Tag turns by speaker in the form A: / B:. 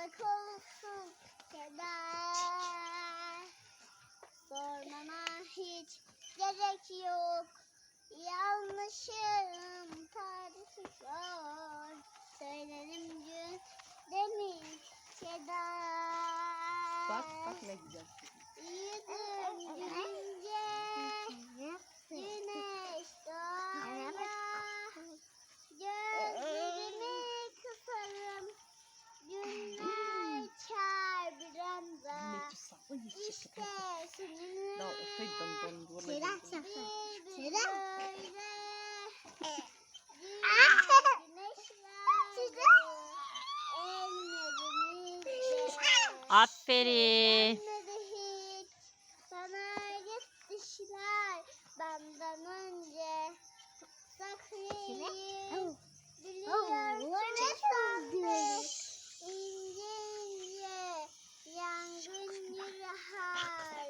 A: uzak olsun keder. Sormama hiç gerek yok. Yanlışım tarifi zor. Söylerim gün demin keder. Bak bak
B: ne güzel. Uish,
A: no,
B: feed them, don't
A: Benden önce. Hi.